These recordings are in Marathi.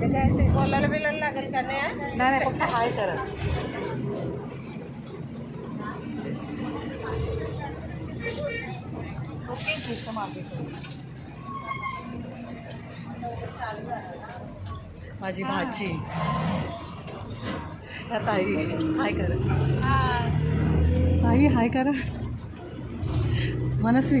ते काय ते बोलायला बिलायला लागेल का नाही नाही नाही फक्त हाय करा. ओके. ठीक मागे माझी भाची. या ताई हाय करा. ताई हाय करा. मनस्वी.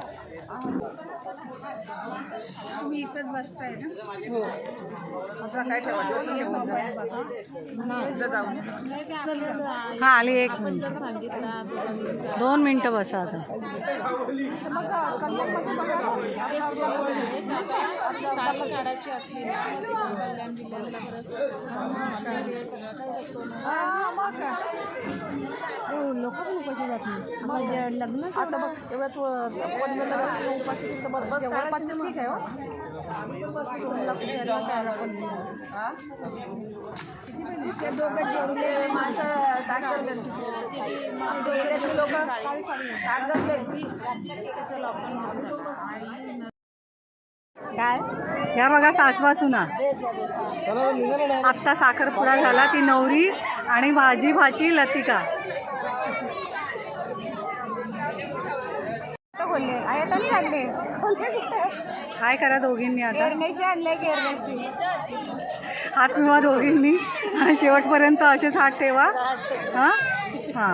तुम्ही इथंच बसताय ना? हो. आता काय ठेवायचं? असं ठेवून जा. जाऊन या. हा आली एक मिनिट. दोन मिनिटं बसा आता. काढायची असली ना कल्याण जिल्ह्यातला बरंच ते सगळं काही बघतो ना लोक पण उपाशी जात नाही लग्न आता बघ उपाशी बस बस ठीक आहे हो. हा? दोघं माणसं ताट लोक ताट. काय? या बघा सासवा सुना. आत्ता साखरपुडा झाला ती नवरी आणि भाजी भाची लतिका. काय करा दोघींनी आता. हात मिळवा दोघींनी. शेवटपर्यंत असेच हात ठेवा. हा? हा.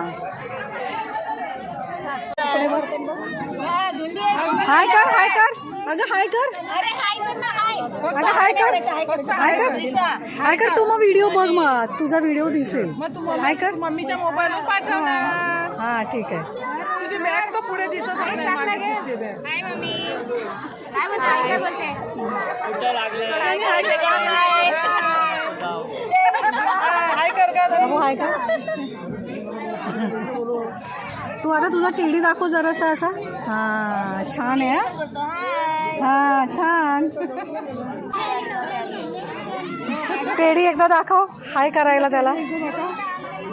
हाय कर हाय कर. अगं हाय कर. अगं हाय कर. हाय कर. हाय कर. तू मग व्हिडिओ बघ मग. तुझा व्हिडिओ दिसेल. हाय कर. मम्मीच्या मोबाईलवर पाठव ना हा ठीक आहे. तुझी बॅग तर पुढे दिसत नाही मागे दिसते हाय मम्मी. काय म्हणते काय बोलते? हाय कर का बाबू हाय कर. तू आता तुझा टेडी दाखव जरासा असा. हा छान आहे हा? छान. टेडी एकदा दाखव. हाय करायला त्याला.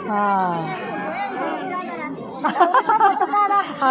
हा.